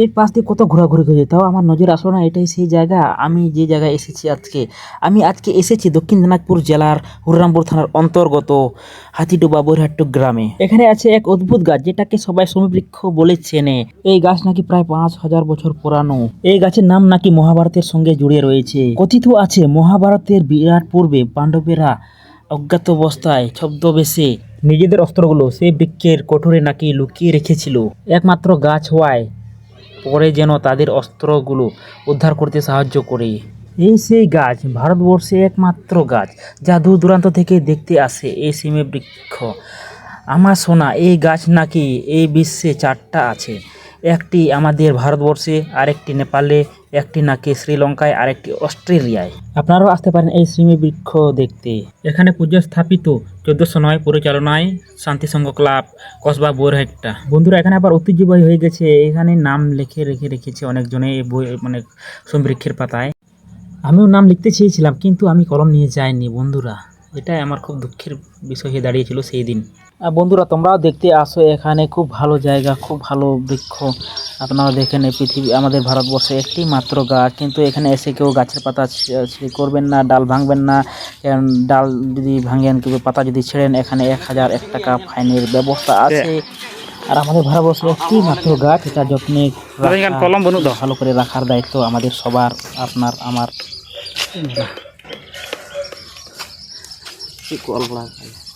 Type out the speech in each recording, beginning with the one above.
এই পাশ দিয়ে কত ঘোরাঘুরি করে। তাও আমার নজর আসলো না, এটাই সেই জায়গা। আমি যে জায়গায় এসেছি আজকে, আমি আজকে এসেছি দক্ষিণ দিনাজপুর জেলার হুররামপুর থানার অন্তর্গত হাতিডোবা বৈরহাট্টু গ্রামে। এখানে আছে এক অদ্ভুত গাছ, যেটাকে সবাই সমবৃক্ষ বলে চেনে। এই গাছ নাকি প্রায় পাঁচ হাজার বছর পুরানো। এই গাছের নাম নাকি মহাভারতের সঙ্গে জুড়ে রয়েছে। কথিত আছে, মহাভারতের বিরাট পূর্বে পাণ্ডবেরা অজ্ঞাত অবস্থায় ছদ্মবেশে নিজেদের অস্ত্রগুলো সেই বৃক্ষের কঠোরে নাকি লুকিয়ে রেখেছিল। একমাত্র গাছ হওয়ায় পরে যেন তাদের অস্ত্রগুলো উদ্ধার করতে সাহায্য করে। এই সেই গাছ, ভারতবর্ষে একমাত্র গাছ, যা দূর দূরান্ত থেকে দেখতে আসে এই সিমে বৃক্ষ আমার সোনা, এই গাছ নাকি এই বিশ্বে চারটা আছে। একটি আমাদের ভারতবর্ষে, আরেকটি নেপালে, একটি নাকি শ্রীলঙ্কায়, আরেকটি অস্ট্রেলিয়ায়। আপনারাও আসতে পারেন এই শ্রীমী বৃক্ষ দেখতে। এখানে পুজো স্থাপিত চোদ্দশো নয় পরিচালনায় শান্তিসংঘ ক্লাব, কসবা বোরহাট্টা। বন্ধুরা, এখানে আবার ঐতিহ্যবাহী হয়ে গেছে। এখানে নাম লিখে রেখে রেখেছে অনেকজনে এই বই মানে সমবৃক্ষের পাতায়। আমিও নাম লিখতে চেয়েছিলাম, কিন্তু আমি কলম নিয়ে যাইনি, বন্ধুরা। এটাই আমার খুব দুঃখের বিষয় হয়ে দাঁড়িয়েছিল সেই দিন। বন্ধুরা তোমরাও দেখতে আসো এখানে খুব ভালো জায়গা খুব ভালো বৃক্ষ। আপনারা দেখেন এই পৃথিবী আমাদের ভারতবর্ষে একটি মাত্র গাছ কিন্তু এখানে এসে কেউ গাছের পাতা করবেন না ডাল ভাঙবেন না। ডাল যদি ভাঙেন কেউ পাতা যদি ছেড়েন এখানে এক হাজার এক টাকা ফাইনের ব্যবস্থা আছে। আর আমাদের ভারতবর্ষে একটি মাত্র গাছ এটা যত্নে কলম ভালো করে রাখার দায়িত্ব আমাদের সবার আপনার আমার।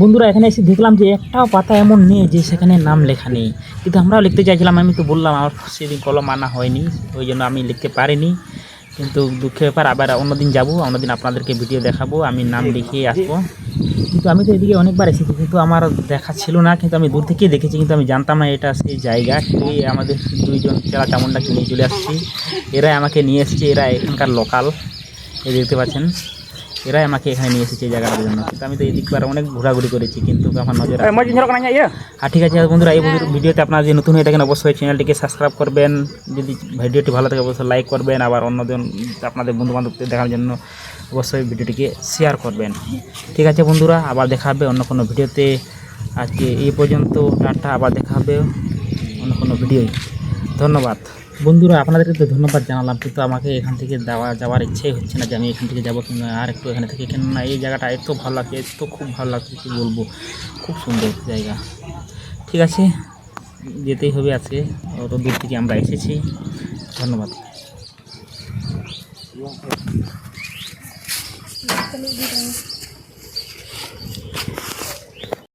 বন্ধুরা, এখানে এসে দেখলাম যে একটাও পাতা এমন নেই যে সেখানে নাম লেখা নেই। কিন্তু আমরাও লিখতে চাইছিলাম, আমি তো বললাম, আমার সেদিন কলম আনা হয়নি, ওই জন্য আমি লিখতে পারিনি। কিন্তু দুঃখের ব্যাপার, আবার অন্যদিন যাব, অন্যদিন আপনাদেরকে ভিডিও দেখাবো, আমি নাম লিখিয়ে আসব। কিন্তু আমি তো এদিকে অনেকবার এসেছি, কিন্তু আমার দেখা ছিল না, কিন্তু আমি দূর থেকেই দেখেছি, কিন্তু আমি জানতাম না এটা সেই জায়গা। এই আমাদের দুইজন চেলা চামুন্ডাকে নিয়ে চলে আসছি, এরাই আমাকে নিয়ে এসেছে, এরা এখানকার লোকাল এই দেখতে পাচ্ছেন এরাই আমাকে এখানে নিয়ে এসেছে এই জায়গাটার জন্য। কিন্তু আমি তো এই দিকবার অনেক ঘোরাঘুরি করেছি কিন্তু আমার নজর আর ঠিক আছে বন্ধুরা এই ভিডিওতে আপনারা যে নতুন হয়ে থাকেন অবশ্যই চ্যানেলটিকে সাবস্ক্রাইব করবেন। যদি ভিডিওটি ভালো থাকে অবশ্যই লাইক করবেন। আবার অন্যজন আপনাদের বন্ধুবান্ধবদের দেখার জন্য অবশ্যই ভিডিওটিকে শেয়ার করবেন। ঠিক আছে বন্ধুরা আবার দেখা হবে অন্য কোনো ভিডিওতে। আজকে এই পর্যন্ত টাটা আবার দেখা হবে অন্য কোনো ভিডিও ধন্যবাদ। বন্ধুরা, আপনাদেরকে তো ধন্যবাদ জানালাম, কিন্তু আমাকে এখান থেকে যাওয়া যাওয়ার ইচ্ছেই হচ্ছে না যে আমি এখান থেকে যাব কিংবা আর একটু এখানে থেকে কেন না, এই জায়গাটা এত ভালো লাগছে, এত খুব ভালো লাগছে কী বলব, খুব সুন্দর জায়গা। ঠিক আছে, যেতেই হবে আজকে, অত দূর থেকে আমরা এসেছি। ধন্যবাদ।